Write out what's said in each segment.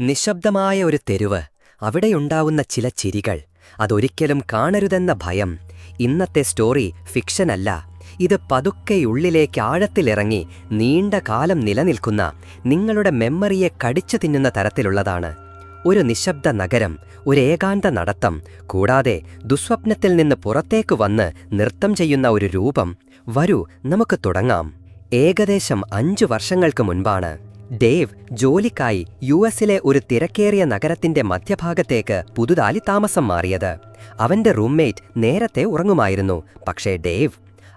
നിശബ്ദമായ ഒരു തെരുവ്. അവിടെയുണ്ടാവുന്ന ചില ചിരികൾ. അതൊരിക്കലും കാണരുതെന്ന ഭയം. ഇന്നത്തെ സ്റ്റോറി ഫിക്ഷനല്ല ഇത് പതുക്കെ ഉള്ളിലേക്ക് ആഴത്തിലിറങ്ങി നീണ്ട കാലം നിലനിൽക്കുന്ന നിങ്ങളുടെ മെമ്മറിയെ കടിച്ചു തിന്നുന്ന തരത്തിലുള്ളതാണ്. ഒരു നിശബ്ദ നഗരം ഒരു ഏകാന്ത നടത്തം കൂടാതെ ദുസ്വപ്നത്തിൽ നിന്ന് പുറത്തേക്ക് വന്ന് നൃത്തം ചെയ്യുന്ന ഒരു രൂപം. വരൂ നമുക്ക് തുടങ്ങാം. ഏകദേശം അഞ്ചു വർഷങ്ങൾക്ക് മുൻപാണ്. ഡേവ് ജോലിക്കായി യു എസിലെ ഒരു തിരക്കേറിയ നഗരത്തിന്റെ മധ്യഭാഗത്തേക്ക് പുതുതാലി താമസം മാറിയത്. അവന്റെ റൂംമേറ്റ് നേരത്തെ ഉറങ്ങുമായിരുന്നു. പക്ഷേ ഡേവ്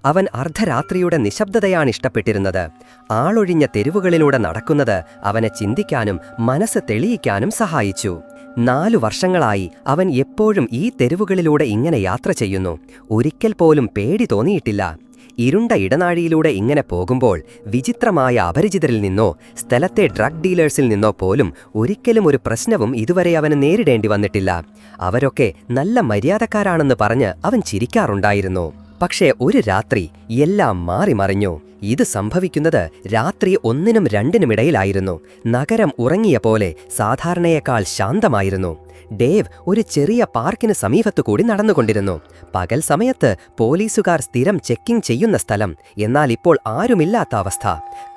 അവൻ അർദ്ധരാത്രിയുടെ നിശബ്ദതയാണ് ഇഷ്ടപ്പെട്ടിരുന്നത്. ആളൊഴിഞ്ഞ തെരുവുകളിലൂടെ നടക്കുന്നത് അവനെ ചിന്തിക്കാനും മനസ്സ് തെളിയിക്കാനും സഹായിച്ചു. നാലു വർഷങ്ങളായി അവൻ എപ്പോഴും ഈ തെരുവുകളിലൂടെ ഇങ്ങനെ യാത്ര ചെയ്യുന്നു. ഒരിക്കൽ പോലും പേടി തോന്നിയിട്ടില്ല. ഇരുണ്ട ഇടനാഴിയിലൂടെ ഇങ്ങനെ പോകുമ്പോൾ വിചിത്രമായ അപരിചിതരിൽ നിന്നോ സ്ഥലത്തെ ഡ്രഗ് ഡീലേഴ്സിൽ നിന്നോ പോലും ഒരിക്കലും ഒരു പ്രശ്നവും ഇതുവരെ അവന് നേരിടേണ്ടി വന്നിട്ടില്ല. അവരൊക്കെ നല്ല മര്യാദക്കാരാണെന്ന് പറഞ്ഞ് അവൻ ചിരിക്കാറുണ്ടായിരുന്നു. പക്ഷേ ഒരു രാത്രി എല്ലാം മാറിമറിഞ്ഞു ഇത് സംഭവിക്കുന്നത് രാത്രി ഒന്നിനും രണ്ടിനുമിടയിലായിരുന്നു നഗരം ഉറങ്ങിയ പോലെ സാധാരണയേക്കാൾ ശാന്തമായിരുന്നു. ഡേവ് ഒരു ചെറിയ പാർക്കിന് സമീപത്തു കൂടി നടന്നുകൊണ്ടിരുന്നു. പകൽ സമയത്ത് പോലീസുകാർ സ്ഥിരം ചെക്കിംഗ് ചെയ്യുന്ന സ്ഥലം. എന്നാൽ ഇപ്പോൾ ആരുമില്ലാത്ത അവസ്ഥ.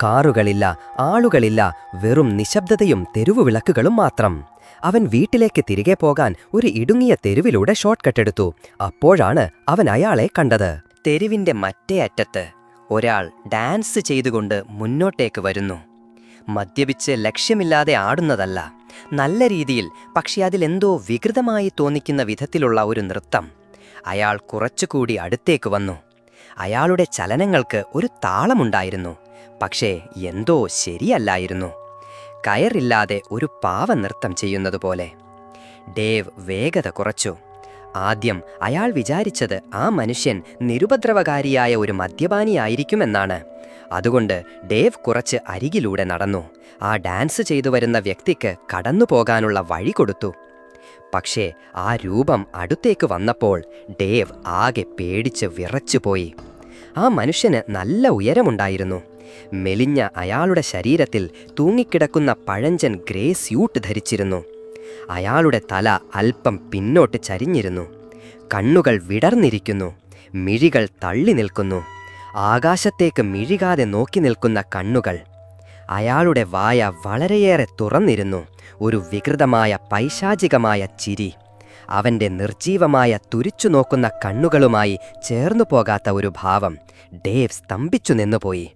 കാറുകളില്ല ആളുകളില്ല വെറും നിശബ്ദതയും തെരുവുവിളക്കുകളും മാത്രം. അവൻ വീട്ടിലേക്ക് തിരികെ പോകാൻ ഒരു ഇടുങ്ങിയ തെരുവിലൂടെ ഷോർട്ട് കട്ട് എടുത്തു. അപ്പോഴാണ് അവൻ അയാളെ കണ്ടത്. തെരുവിന്റെ മറ്റേ അറ്റത്ത് ഒരാൾ ഡാൻസ് ചെയ്തുകൊണ്ട് മുന്നോട്ടേക്ക് വരുന്നു. മദ്യപിച്ച് ലക്ഷ്യമില്ലാതെ ആടുന്നതല്ല. നല്ല രീതിയിൽ പക്ഷെ അതിലെന്തോ വികൃതമായി തോന്നിക്കുന്ന വിധത്തിലുള്ള ഒരു നൃത്തം. അയാൾ കുറച്ചുകൂടി അടുത്തേക്ക് വന്നു. അയാളുടെ ചലനങ്ങൾക്ക് ഒരു താളമുണ്ടായിരുന്നു. പക്ഷേ എന്തോ ശരിയല്ലായിരുന്നു. കയറില്ലാതെ ഒരു പാവ നൃത്തം ചെയ്യുന്നതുപോലെ. ഡേവ് വേഗത കുറച്ചു. ആദ്യം അയാൾ വിചാരിച്ചത് ആ മനുഷ്യൻ നിരുപദ്രവകാരിയായ ഒരു മദ്യപാനിയായിരിക്കുമെന്നാണ് അതുകൊണ്ട് ഡേവ് കുറച്ച് അരികിലൂടെ നടന്നു. ആ ഡാൻസ് ചെയ്തു വരുന്ന വ്യക്തിക്ക് കടന്നു പോകാനുള്ള വഴി കൊടുത്തു. പക്ഷേ ആ രൂപം അടുത്തേക്ക് വന്നപ്പോൾ ഡേവ് ആകെ പേടിച്ച് വിറച്ചുപോയി. ആ മനുഷ്യന് നല്ല ഉയരമുണ്ടായിരുന്നു. മെലിഞ്ഞ അയാളുടെ ശരീരത്തിൽ തൂങ്ങിക്കിടക്കുന്ന പഴഞ്ചൻ ഗ്രേ സ്യൂട്ട് ധരിച്ചിരുന്നു. അയാളുടെ തല അല്പം പിന്നോട്ട് ചരിഞ്ഞിരുന്നു. കണ്ണുകൾ വിടർന്നിരിക്കുന്നു. മിഴികൾ തള്ളി നിൽക്കുന്നു. ആകാശത്തേക്ക് മിഴികാതെ നോക്കി നിൽക്കുന്ന കണ്ണുകൾ. അയാളുടെ വായ വളരെയേറെ തുറന്നിരുന്നു. ഒരു വികൃതമായ പൈശാചികമായ ചിരി. അവന്റെ നിർജീവമായ തുരിച്ചു നോക്കുന്ന കണ്ണുകളുമായി ചേർന്നു പോകാത്ത ഒരു ഭാവം ഡേവ് സ്തംഭിച്ചു നിന്നുപോയി.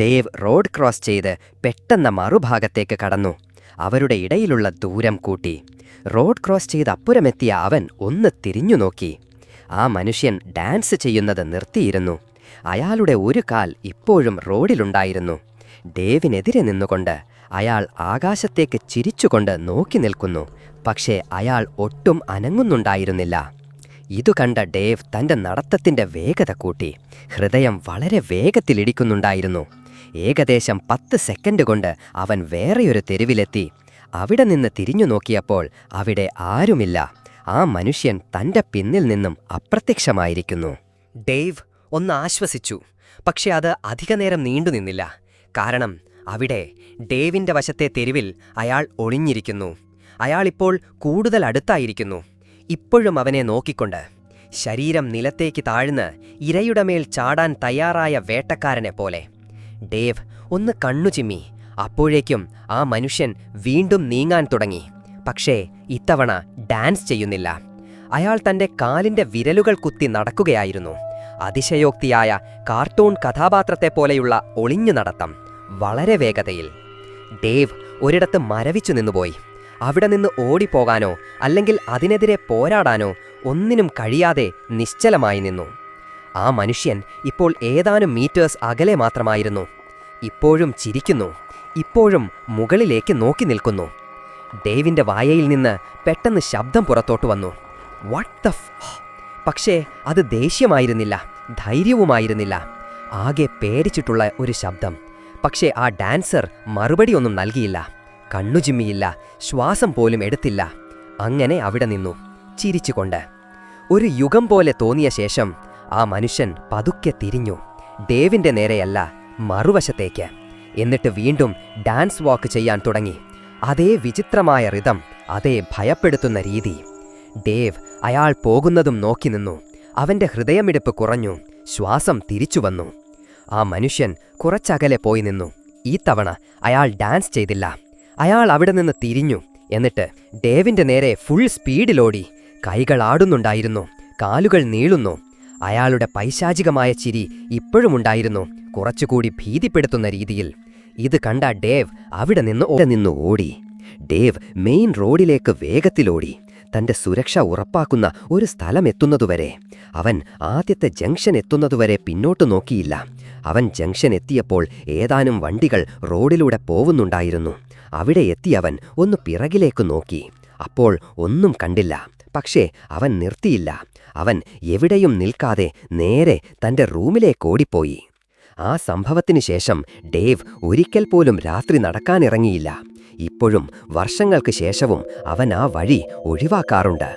ഡേവ് റോഡ് ക്രോസ് ചെയ്ത് പെട്ടെന്ന് മറുഭാഗത്തേക്ക് കടന്നു. അവരുടെ ഇടയിലുള്ള ദൂരം കൂട്ടി. റോഡ് ക്രോസ് ചെയ്ത് അപ്പുറമെത്തിയ അവൻ ഒന്ന് തിരിഞ്ഞു നോക്കി. ആ മനുഷ്യൻ ഡാൻസ് ചെയ്യുന്നത് നിർത്തിയിരുന്നു. അയാളുടെ ഒരു കാൽ ഇപ്പോഴും റോഡിലുണ്ടായിരുന്നു. ഡേവിനെതിരെ നിന്നുകൊണ്ട് അയാൾ ആകാശത്തേക്ക് ചിരിച്ചുകൊണ്ട് നോക്കി നിൽക്കുന്നു. പക്ഷേ അയാൾ ഒട്ടും അനങ്ങുന്നുണ്ടായിരുന്നില്ല. ഇതു കണ്ട ഡേവ് തന്റെ നടത്തത്തിന്റെ വേഗത കൂട്ടി. ഹൃദയം വളരെ വേഗത്തിലിടിക്കുന്നുണ്ടായിരുന്നു. ഏകദേശം പത്ത് സെക്കൻഡ് കൊണ്ട് അവൻ വേറെയൊരു തെരുവിലെത്തി. അവിടെ നിന്ന് തിരിഞ്ഞു നോക്കിയപ്പോൾ അവിടെ ആരുമില്ല. ആ മനുഷ്യൻ തന്റെ പിന്നിൽ നിന്നും അപ്രത്യക്ഷമായിരിക്കുന്നു. ഡേവ് ഒന്ന് ആശ്വസിച്ചു. പക്ഷെ അത് അധികനേരം നീണ്ടുനിന്നില്ല കാരണം അവിടെ ഡേവിന്റെ വശത്തെ തെരുവിൽ അയാൾ ഒളിഞ്ഞിരിക്കുന്നു. അയാളിപ്പോൾ കൂടുതൽ അടുത്തായിരിക്കുന്നു. ഇപ്പോഴും അവനെ നോക്കിക്കൊണ്ട്. ശരീരം നിലത്തേക്ക് താഴ്ന്ന് ഇരയുടെ മേൽ ചാടാൻ തയ്യാറായ വേട്ടക്കാരനെ പോലെ. ഡേവ് ഒന്ന് കണ്ണു ചിമ്മി. അപ്പോഴേക്കും ആ മനുഷ്യൻ വീണ്ടും നീങ്ങാൻ തുടങ്ങി. പക്ഷേ ഇത്തവണ ഡാൻസ് ചെയ്യുന്നില്ല. അയാൾ തന്റെ കാലിന്റെ വിരലുകൾ കുത്തി നടക്കുകയായിരുന്നു. അതിശയോക്തിയായ കാർട്ടൂൺ കഥാപാത്രത്തെ പോലെയുള്ള ഒളിഞ്ഞു നടത്തം വളരെ വേഗതയിൽ. ഡേവ് ഒരിടത്ത് മരവിച്ചു നിന്നുപോയി. അവിടെ നിന്ന് ഓടിപ്പോകാനോ അല്ലെങ്കിൽ അതിനെതിരെ പോരാടാനോ ഒന്നിനും കഴിയാതെ നിശ്ചലമായി നിന്നു. ആ മനുഷ്യൻ ഇപ്പോൾ ഏതാനും മീറ്റേഴ്സ് അകലെ മാത്രമായിരുന്നു. ഇപ്പോഴും ചിരിക്കുന്നു. ഇപ്പോഴും മുകളിലേക്ക് നോക്കി നിൽക്കുന്നു. ഡേവിന്റെ വായയിൽ നിന്ന് പെട്ടെന്ന് ശബ്ദം പുറത്തോട്ട് വന്നു. വാട്ട് ദ പക്ഷേ അത് ദേഷ്യമായിരുന്നില്ല ധൈര്യവുമായിരുന്നില്ല. ആകെ പേടിച്ചിട്ടുള്ള ഒരു ശബ്ദം. പക്ഷേ ആ ഡാൻസർ മറുപടി ഒന്നും നൽകിയില്ല. കണ്ണുചിമ്മിയില്ല ശ്വാസം പോലും എടുത്തില്ല. അങ്ങനെ അവിടെ നിന്നു ചിരിച്ചുകൊണ്ട്. ഒരു യുഗം പോലെ തോന്നിയ ശേഷം ആ മനുഷ്യൻ പതുക്കെ തിരിഞ്ഞു. ഡേവിന്റെ നേരെയല്ല മറുവശത്തേക്ക്. എന്നിട്ട് വീണ്ടും ഡാൻസ് വാക്ക് ചെയ്യാൻ തുടങ്ങി. അതേ വിചിത്രമായ റിതം അതേ ഭയപ്പെടുത്തുന്ന രീതി. ഡേവ് അയാൾ പോകുന്നതും നോക്കി നിന്നു. അവന്റെ ഹൃദയമിടിപ്പ് കുറഞ്ഞു. ശ്വാസം തിരിച്ചു വന്നു. ആ മനുഷ്യൻ കുറച്ചകലെ പോയി നിന്നു. ഈ തവണ അയാൾ ഡാൻസ് ചെയ്തില്ല. അയാൾ അവിടെ നിന്ന് തിരിഞ്ഞു. എന്നിട്ട് ഡേവിന്റെ നേരെ ഫുൾ സ്പീഡിലോടി കൈകൾ ആടുന്നുണ്ടായിരുന്നു. കാലുകൾ നീളുന്നു. അയാളുടെ പൈശാചികമായ ചിരി ഇപ്പോഴുമുണ്ടായിരുന്നു കുറച്ചുകൂടി ഭീതിപ്പെടുത്തുന്ന രീതിയിൽ. ഇത് കണ്ട ഡേവ് അവിടെ നിന്ന് ഓടെ. നിന്ന് ഓടി. ഡേവ് മെയിൻ റോഡിലേക്ക് വേഗത്തിലോടി തന്റെ സുരക്ഷ ഉറപ്പാക്കുന്ന ഒരു സ്ഥലം എത്തുന്നതുവരെ. അവൻ ആദ്യത്തെ ജംഗ്ഷൻ എത്തുന്നതുവരെ പിന്നോട്ട് നോക്കിയില്ല. അവൻ ജംഗ്ഷൻ എത്തിയപ്പോൾ ഏതാനും വണ്ടികൾ റോഡിലൂടെ പോവുന്നുണ്ടായിരുന്നു. അവിടെ എത്തിയവൻ ഒന്ന് പിറകിലേക്ക് നോക്കി. അപ്പോൾ ഒന്നും കണ്ടില്ല. പക്ഷേ അവൻ നിർത്തിയില്ല. അവൻ എവിടെയും നിൽക്കാതെ നേരെ തന്റെ റൂമിലേക്ക് ഓടിപ്പോയി. ആ സംഭവത്തിനു ശേഷം ഡേവ് ഒരിക്കൽ പോലും രാത്രി നടക്കാനിറങ്ങിയില്ല. ഇപ്പോഴും വർഷങ്ങൾക്ക് ശേഷവും അവൻ ആ വഴി ഒഴിവാക്കാറുണ്ട്.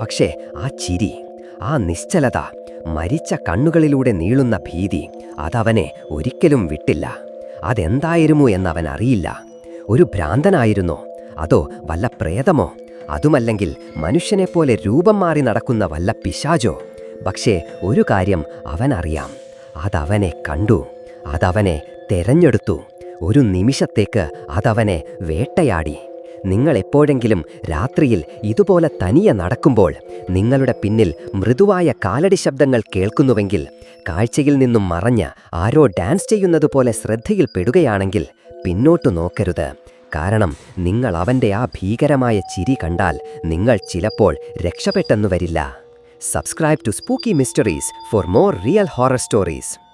പക്ഷേ ആ ചിരി ആ നിശ്ചലത മരിച്ച കണ്ണുകളിലൂടെ നീളുന്ന ഭീതി അതവനെ ഒരിക്കലും വിട്ടില്ല. അതെന്തായിരുന്നു എന്നവൻ അറിയില്ല ഒരു ഭ്രാന്തനായിരുന്നോ? അതോ വല്ല പ്രേതമോ? അതുമല്ലെങ്കിൽ മനുഷ്യനെപ്പോലെ രൂപം മാറി നടക്കുന്ന വല്ല പിശാചോ? പക്ഷേ ഒരു കാര്യം അവനറിയാം. അതവനെ കണ്ടു. അതവനെ തെരഞ്ഞെടുത്തു. ഒരു നിമിഷത്തേക്ക് അതവനെ വേട്ടയാടി. നിങ്ങൾ എപ്പോഴെങ്കിലും രാത്രിയിൽ ഇതുപോലെ തനിയെ നടക്കുമ്പോൾ നിങ്ങളുടെ പിന്നിൽ മൃദുവായ കാലടി ശബ്ദങ്ങൾ കേൾക്കുന്നുവെങ്കിൽ കാഴ്ചയിൽ നിന്നും മറഞ്ഞ് ആരോ ഡാൻസ് ചെയ്യുന്നതുപോലെ ശ്രദ്ധയിൽപ്പെടുകയാണെങ്കിൽ പിന്നോട്ടു നോക്കരുത്. കാരണം നിങ്ങൾ അവന്റെ ആ ഭീകരമായ ചിരി കണ്ടാൽ നിങ്ങൾ ചിലപ്പോൾ രക്ഷപ്പെട്ടെന്നു വരില്ല. Subscribe to spooky mysteries for more real horror stories